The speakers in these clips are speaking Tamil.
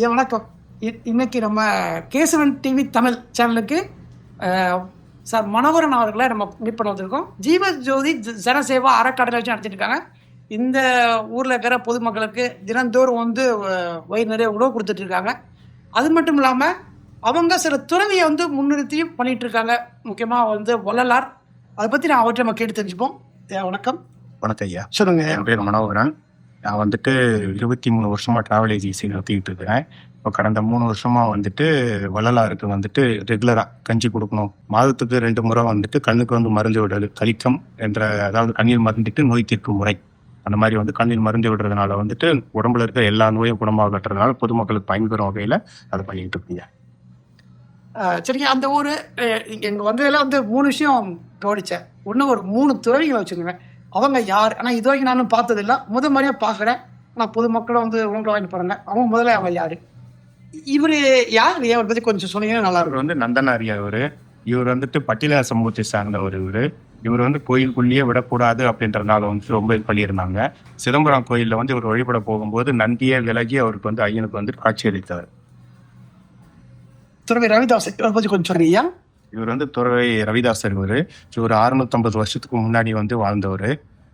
வணக்கம். இ- இன்னைக்கு நம்ம கேசவன் டிவி தமிழ் சேனலுக்கு சார் மனோகரன் அவர்களை நம்ம மீட் பண்ண வந்திருக்கோம். ஜீவ ஜோதி ஜனசேவா அறக்கட்டளை வச்சு நடத்திட்டு இருக்காங்க. இந்த ஊரில் இருக்கிற பொதுமக்களுக்கு தினந்தோறும் வந்து வயிறு நிறைய உணவு கொடுத்துட்டு இருக்காங்க. அது மட்டும் இல்லாமல் அவங்க சில துறவியை வந்து முன்னிறுத்தியும் பண்ணிட்டு இருக்காங்க. முக்கியமாக வந்து வள்ளலார். அதை பற்றி நான் அவற்றை நம்ம கேட்டு தெரிஞ்சுப்போம். வணக்கம். வணக்கம் ஐயா. சொல்லுங்க என் பேர் மனோகரன். நான் வந்துட்டு இருபத்தி மூணு வருஷமா டிராவல் ஏஜென்சி நடத்திக்கிட்டு இருக்கிறேன். இப்போ கடந்த மூணு வருஷமா வந்துட்டு வள்ளலாருக்கு வந்துட்டு ரெகுலரா கஞ்சி கொடுக்கணும். மாதத்துக்கு ரெண்டு முறை வந்துட்டு கண்ணுக்கு வந்து மருந்து விடுறது கலிக்கம் என்ற அதாவது கண்ணீர் மருந்துட்டு நோய் தீர்க்கும் முறை. அந்த மாதிரி வந்து கண்ணீர் மருந்து விடுறதுனால வந்துட்டு உடம்புல இருக்க எல்லா நோயும் குணமாகட்டுறதுனால பொதுமக்களுக்கு பயன்பெறும் வகையில அதை பண்ணிட்டு இருக்கீங்க. சரிங்க அந்த ஊர் எங்கள் வந்ததில் வந்து மூணு விஷயம் கவனிச்சேன். ஒன்று ஒரு மூணு துறவிகளை வச்சுக்கோங்க. அவங்க யார்? ஆனால் இது வரைக்கும் நானும் பார்த்ததில்ல. முத மாதிரியாக பார்க்குறேன். ஆனால் பொதுமக்களும் வந்து உங்களை வாங்கிட்டு போகிறாங்க அவங்க முதல்ல அவங்க யார்? இவர் யார்? இவரை பற்றி கொஞ்சம் சொன்னீங்கன்னா நல்லா இருக்கும். வந்து நந்தனாரி அவரு இவர் வந்துட்டு பட்டியல சமூகத்தை சார்ந்தவர் இவரு. இவர் வந்து கோயிலுக்குள்ளேயே விடக்கூடாது அப்படின்றதுனால வந்து ரொம்ப பண்ணியிருந்தாங்க. சிதம்பரம் கோயில்ல வந்து இவர் வழிபட போகும்போது நந்தியே விலகி அவருக்கு வந்து ஐயனுக்கு வந்து காட்சி அளித்தார். துறவி ரவிதாஸ் இவரை பற்றி கொஞ்சம் ஐயா இவர் வந்து துறவை ரவிதாசர் இவர். இவர் அறுநூத்தம்பது வருஷத்துக்கு முன்னாடி வந்து வாழ்ந்தவர்.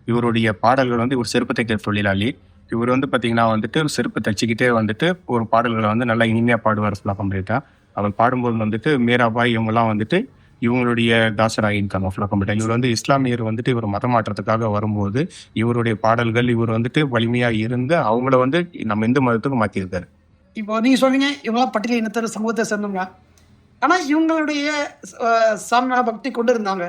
இவருடைய பாடல்கள் வந்து இவர் செருப்பு தைக்கிற தொழிலாளி. இவர் வந்து பார்த்தீங்கன்னா வந்துட்டு செருப்பு தைச்சிக்கிட்டே வந்துட்டு ஒரு பாடல்களை வந்து நல்லா இனிமையாக பாடுவார் ஃபுல்லாக கம்ப்ளீட்டா அவர் பாடும்போது வந்துட்டு மீராபாய் இவங்கெல்லாம் வந்துட்டு இவங்களுடைய தாசராகிருக்காங்க ஃபுல்லாக கம்ப்ளீட்டா இவர் வந்து இஸ்லாமியர் வந்துட்டு இவர் மதமாற்றத்துக்காக வரும்போது இவருடைய பாடல்கள் இவர் வந்துட்டு வலிமையாக இருந்து அவங்கள வந்து நம்ம இந்து மதத்துக்கு மாற்றியிருக்காரு இப்போ நீங்கள் சொன்னீங்க இவங்களாம் பட்டியல் இனத்தர் சமூகத்தை சேர்ந்தவங்க. ஆனால் இவங்களுடைய அஹ், சாமியார பக்தி கொண்டு இருந்தாங்க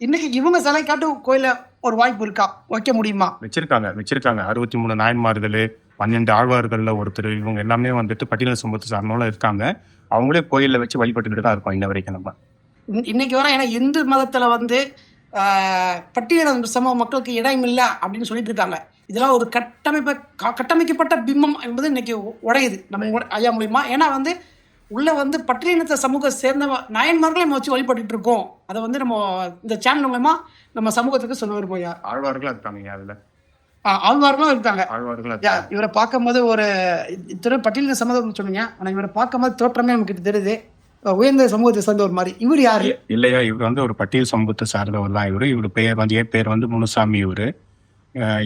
இன்னைக்கு இவங்க சிலை காட்டும் கோயிலில் ஒரு வாய்ப்பு இருக்கா? வைக்க முடியுமா? வச்சிருக்காங்க வச்சிருக்காங்க. அறுபத்தி மூணு நாயன்மார்கள் பன்னெண்டு ஆழ்வார்கள்ல ஒருத்தர் இவங்க எல்லாமே வந்துட்டு பட்டியல சமூகத்தை சார்ந்தவங்களும் இருக்காங்க. அவங்களே கோயில்ல வச்சு வழிபட்டுக்கிட்டு தான் இருக்கோம் இன்ன வரைக்கும் நம்ம. இன்- இன்னைக்கு வர ஏன்னா இந்து மதத்தில் வந்து பட்டியலின சமூக மக்களுக்கு இடம் இல்லை அப்படின்னு சொல்லிட்டு இருக்காங்க. இதெல்லாம் ஒரு கட்டமைப்ப க- கட்டமைக்கப்பட்ட பிம்பம் என்பது இன்னைக்கு உடையுது. நம்ம ஐயா மூலியமா. ஏன்னா வந்து உள்ள வந்து பட்டியலினத்தை சமூக சேர்ந்த நாயன்மார்களை நம்ம வச்சு வழிபட்டுட்டு இருக்கோம் அதை வந்து நம்ம இந்த சேனல் மூலயமா நம்ம சமூகத்துக்கு சொல்ல வருவோம் ஐயா ஆழ்வார்களும் இருக்காங்க அதுல. ஆழ்வார்களும் இருக்காங்க. ஆழ்வார்களும். இவரை பார்க்கும்போது ஒரு திரு பட்டியலின சமூகம் சொன்னீங்க. ஆனால் இவரை பார்க்கும்போது தோற்றமே நமக்கு தெரியுது. உயர்ந்த சமூகத்தை சேர்ந்த ஒரு மாதிரி. இவர் யாரு? இல்லையா இவர் வந்து ஒரு பட்டியல் சமூகத்தை சார்ந்தவர் தான் இவரு. இவர் பெயர் வந்து என் பேர் வந்து முனுசாமி இவரு.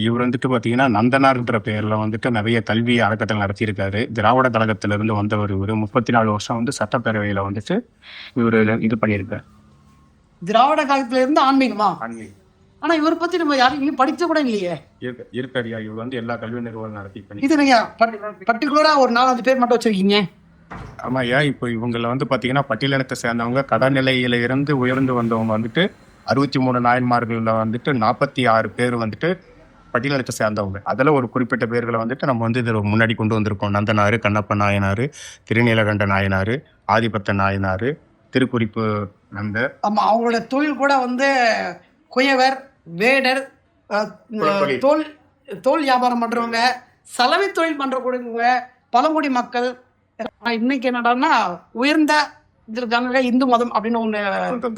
இவர் வந்துட்டு பாத்தீங்கன்னா நந்தனார்ன்ற பெயர்ல வந்துட்டு நிறைய கல்வி அறக்கட்டளை நடத்தியிருக்காரு. திராவிட கழகத்திலிருந்து வந்தவர் இவரு. முப்பத்தி நாலு வருஷம் வந்து சட்டப்பேரவையில வந்துட்டு இவரு இது பண்ணியிருக்காரு. திராவிட காலத்துல இருந்து ஆன்மீகமா. ஆனா இவரை பத்தி நம்ம யாரும் இன்னும் படிச்ச கூட இல்லையே. இருக்கு இருக்காரியா இவர் வந்து எல்லா கல்வி நிறுவனம் நடத்தி இது நீங்க பர்டிகுலரா ஒரு நாலஞ்சு பேர் மட்டும் வச்சிருக்கீங்க. ஆமா ஐயா இப்போ இவங்கள வந்து பாத்தீங்கன்னா பட்டியலினத்தை சேர்ந்தவங்க கடநிலையில இருந்து உயர்ந்து வந்தவங்க வந்துட்டு அறுபத்தி மூணு நாயன்மார்கள்ல வந்துட்டு நாற்பத்தி ஆறு பேர் வந்துட்டு பட்டியலினத்தை சேர்ந்தவங்க. அதுல ஒரு குறிப்பிட்ட பேர்களை வந்துட்டு நம்ம வந்து இதில் முன்னாடி கொண்டு வந்திருக்கோம். நந்தனாரு கண்ணப்ப நாயனாரு திருநீலகண்ட நாயனாரு ஆதிபத்த நாயனாரு திருக்குறிப்பு நந்தர் ஆமா அவங்களோட தொழில் கூட வந்து குயவர் வேடர். தோல் தோல் வியாபாரம் பண்றவங்க சலவை தொழில் பண்றவங்க பழங்குடி மக்கள். இன்னைக்கு என்னடான்னா உயர்ந்த இது இருக்காங்க இந்து மதம் அப்படின்னு ஒன்று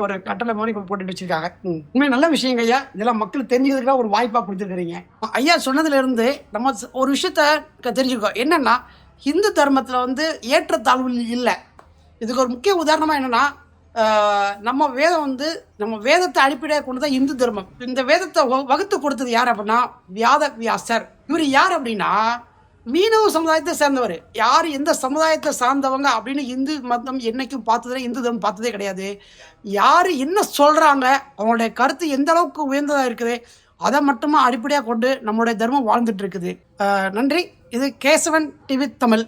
ஒரு கட்டளை மாதிரி இப்ப போட்டுட்டு வச்சிருக்காங்க. ம். உண்மையா நல்ல விஷயங்க ஐயா. இதெல்லாம் மக்கள் தெரிஞ்சுக்கிறதுக்காக ஒரு வாய்ப்பா கொடுத்துருக்கீங்க ஐயா சொன்னதுல இருந்து நம்ம ஒரு விஷயத்த தெரிஞ்சுக்கோ. என்னன்னா இந்து தர்மத்துல வந்து ஏற்றத்தாழ்வு இல்லை. இதுக்கு ஒரு முக்கிய உதாரணமா என்னன்னா நம்ம வேதம் வந்து நம்ம வேதத்தை அடிப்படையாக கொண்டு தான் இந்து தர்மம். இந்த வேதத்தை வகுத்து கொடுத்தது யார் அப்படின்னா வியாத வியாசர் இவர் யார் அப்படின்னா மீனவ சமுதாயத்தை சேர்ந்தவர். யார் எந்த சமுதாயத்தை சார்ந்தவங்க அப்படின்னு இந்து மதம் என்னைக்கும் பார்த்ததே இந்து தம் பார்த்ததே கிடையாது. யார் என்ன சொல்கிறாங்க அவங்களுடைய கருத்து எந்த அளவுக்கு உயர்ந்ததாக இருக்குது அதை மட்டுமா அடிப்படையாக கொண்டு நம்மளுடைய தர்மம் வாழ்ந்துட்டு இருக்குது. நன்றி. இது கேசவன் டிவி தமிழ்.